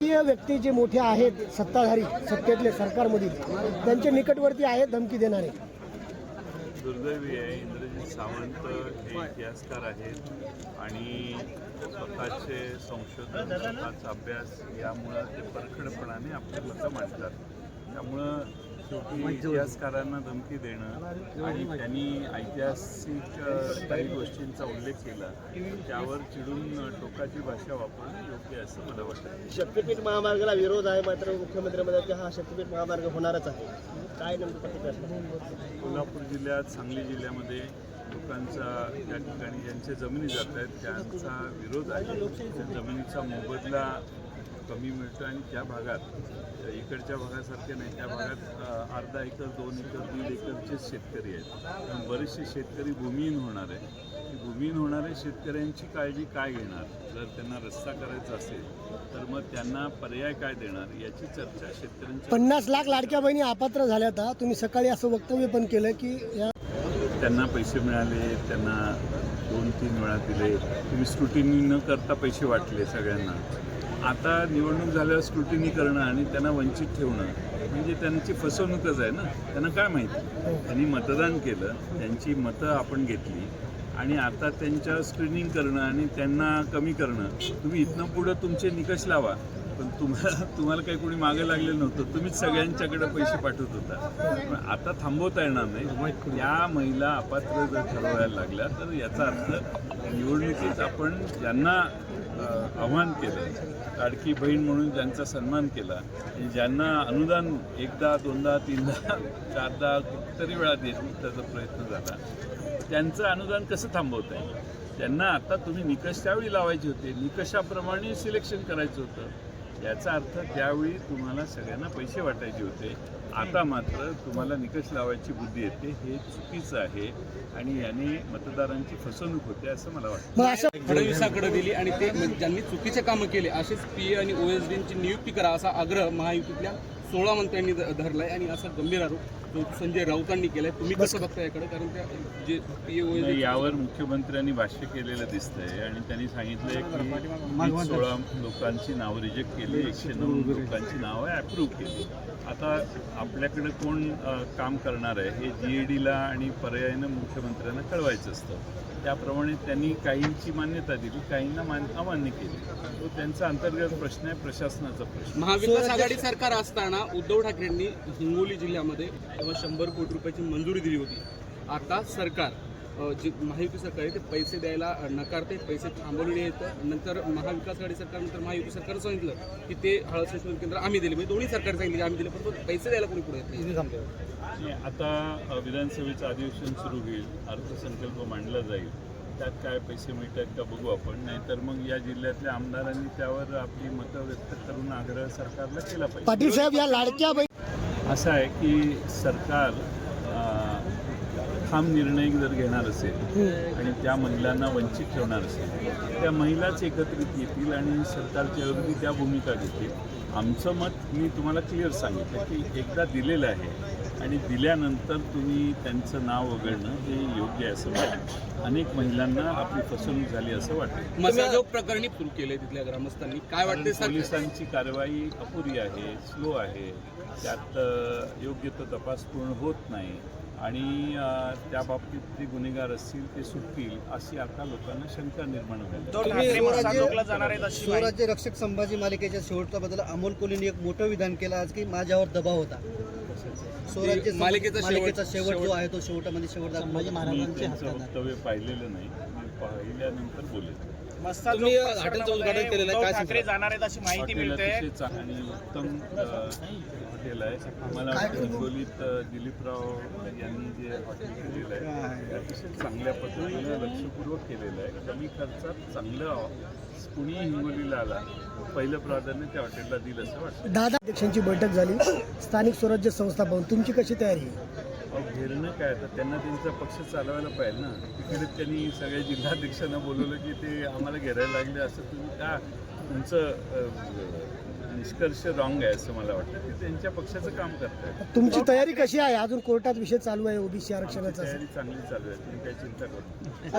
राजकीय व्यक्ती जे मोठे आहेत सत्ताधारी सत्तेतले सरकारमधील त्यांचे निकटवर्ती आहेत धमकी देणारे. दुर्दैवी आहे. इंद्रजित सावंत हे इतिहासकार आहेत आणि स्वतःचे संशोधन स्वतःचा अभ्यास यामुळं ते परखडपणाने आपले मतं मांडतात. त्यामुळं शेवटी इतिहासकारांना धमकी देणं आणि त्यांनी ऐतिहासिक काही गोष्टींचा उल्लेख केला त्यावर चिडून टोकाची भाषा वापरणं योग्य असं मला वाटतं. शक्तीपीठ महामार्गाला विरोध आहे मात्र मुख्यमंत्री म्हणतात की हा शक्तीपीठ महामार्ग होणारच आहे. काय नेमकं कोल्हापूर जिल्ह्यात सांगली जिल्ह्यामध्ये लोकांचा त्या ठिकाणी ज्यांच्या जमिनी जात आहेत त्यांचा विरोध आहे. त्या जमिनीचा मोबदला कमी मिळतो आणि त्या भागात इकडच्या भागासारखे नाही त्या भागात अर्धा एकर दोन एकर दीड एकरचेच शेतकरी आहेत. पण बरेचसे शेतकरी भूमिहीन होणार आहे की भूमिहीन होणाऱ्या शेतकऱ्यांची काळजी काय घेणार? जर त्यांना रस्ता करायचा असेल तर मग त्यांना पर्याय काय देणार? याची चर्चा शेतकऱ्यांच्या पन्नास लाख लाडक्या बहिणी अपात्र झाल्या तुम्ही सकाळी असं वक्तव्य पण केलं की या त्यांना पैसे मिळाले त्यांना दोन तीन वेळा दिले. तुम्ही स्क्रुटिनी न करता पैसे वाटले सगळ्यांना. आता निवडणूक झाल्यावर स्क्रुटिनी करणं आणि त्यांना वंचित ठेवणं म्हणजे त्यांची फसवणूकच आहे ना. त्यांना काय माहिती? त्यांनी मतदान केलं त्यांची मतं आपण घेतली आणि आता त्यांच्या स्क्रीनिंग करणं आणि त्यांना कमी करणं. तुम्ही इथनं पुढं तुमचे निकष लावा. पण तुम्हाला तुम्हाला काही कोणी मागे लागलेलं नव्हतं. तुम्हीच सगळ्यांच्याकडे पैसे पाठवत होता. पण आता थांबवता येणार नाही. या महिला अपात्र जर ठरवायला लागल्या तर याचा अर्थ निवडणुकीत आपण ज्यांना आव्हान केलं लाडकी बहीण म्हणून ज्यांचा सन्मान केला ज्यांना अनुदान एकदा दोनदा तीनदा चारदा कितीतरी वेळा देण्याचा प्रयत्न झाला त्यांचं अनुदान कसं थांबवता येईल? त्यांना आता तुम्ही निकष त्यावेळी लावायचे होते. निकषाप्रमाणे सिलेक्शन करायचं होतं. याचा अर्थ त्यावेळी तुम्हाला सगळ्यांना पैसे वाटायचे होते. आता मात्र तुम्हाला निकष लावायची बुद्धी येते. हे चुकीचं आहे आणि याने मतदारांची फसवणूक होते असं मला वाटतं. फडणवीसाकडे दिली आणि ते ज्यांनी चुकीचे कामं केले असेच पी आणि ओ एस नियुक्ती करा असा आग्रह महायुतीतल्या सोळा मंत्र्यांनी धरलाय आणि असा गंभीर आरोप जो संजय राऊतांनी केलाय. तुम्ही कसं बघता याकडे? कारण त्या जे यावर मुख्यमंत्र्यांनी भाष्य केलेलं दिसतंय आणि त्यांनी सांगितलंय की सोळा लोकांची नावं रिजेक्ट केली एकशे नऊ लोकांची नावं अप्रूव्ह केली. आता आपल्याकडे कोण काम करणार आहे हे जी ए डीला आणि पर्यायानं मुख्यमंत्र्यांना कळवायचं असतं. त्याप्रमाणे त्यांनी काहींची मान्यता दिली काहींना मान अमान्य केली. तो त्यांचा अंतर्गत प्रश्न आहे प्रशासनाचा प्रश्न महाविकास आघाडी सरकार असताना उद्धव ठाकरेंनी हिंगोली जिल्ह्यामध्ये तेव्हा शंभर कोटी रुपयाची मंजुरी दिली होती. आता सरकार जे महायुती सरकार आहे ते पैसे द्यायला नकारते पैसे थांबवलेले आहेत. नंतर महाविकास आघाडी सरकार नंतर महायुती सरकारनं सांगितलं की ते हळद संशोधन केंद्र आम्ही दिले. म्हणजे दोन्ही सरकार सांगितले आम्ही दिले पण पैसे द्यायला कोणी पुढे येत नाही. आता विधानसभेचं अधिवेशन सुरू होईल. अर्थसंकल्प मांडला जाईल. त्यात काय पैसे मिळतात का बघू आपण. नाहीतर मग या जिल्ह्यातल्या आमदारांनी त्यावर आपली मतं व्यक्त करून आग्रह सरकारला केला पाहिजे. पाटील साहेब या लाडक्या असं आहे की सरकार ठाम निर्णय जर घेणार असेल आणि त्या महिलांना वंचित ठेवणार असेल त्या महिलाच एकत्रित येतील आणि सरकारच्या विरोधी त्या भूमिका घेतील. आमचं मत मी तुम्हाला क्लिअर सांगितलं की एकदा दिलेलं आहे आणि दिल्यानंतर तुम्ही त्यांचं नाव वगळणं हे योग्य आहे असं वाटतं. अनेक महिलांना आपली फसवणूक झाली असं वाटतं. मसाजोग प्रकरणी सुरू केले तिथल्या ग्रामस्थांनी. काय वाटते पोलिसांची कारवाई अपुरी आहे स्लो आहे. त्यात योग्य तो तपास पूर्ण होत नाही. आणि त्या बाबतीत जे गुन्हेगार असतील ते सुटतील अशी आता लोकांना शंका निर्माण होईल स्वराज्य रक्षक संभाजी मालिकेच्या शेवटच्या बद्दल अमोल कोल्हेंनी एक मोठं विधान केलं. आज की माझ्यावर दबाव होता. स्वराज्य सं- मालिकेचा शेवट- मालिकेचा शेवट जो आहे तो शेवटामध्ये शेवट दाखवला. मी त्यांचं वक्तव्य पाहिलेलं नाही पाहिल्यानंतर बोलेल. तुम्ही हॉटेलचं उद्घाटन केलेलं आहे काय ठाकरे जाणार आहेत अशी माहिती मिळते. आणि उत्तम हॉटेल आहे. मला वाटतं हिंगोलीत दिलीपराव यांनी जे हॉटेल केलेलं आहे अतिशय चांगल्या पद्धतीनं लक्षपूर्वक केलेलं आहे. कमी खर्चात चांगलं कुणी हिंगोलीला आला पहिलं प्राधान्य त्या हॉटेलला दिलं असं वाटतं. दादा अध्यक्षांची बैठक झाली. स्थानिक स्वराज्य संस्था भवन तुमची कशी तयारी आहे? अहो, घेरणं काय आता? त्यांना त्यांचा पक्ष चालवायला पाहिजे ना. तिकडे त्यांनी सगळ्या जिल्हाध्यक्षांना बोलवलं की ते आम्हाला घेरायला लागले असं तुम्ही का? तुमचं अ, निष्कर्ष रॉंग आहे असं मला वाटतं. ते त्यांच्या पक्षाचं काम करतायत. तुमची तयारी कशी आहे? अजून कोर्टात विषय चालू आहे ओबीसी आरक्षणाचा. तयारी चांगली चालू आहे. तुम्ही काही चिंता करू नका.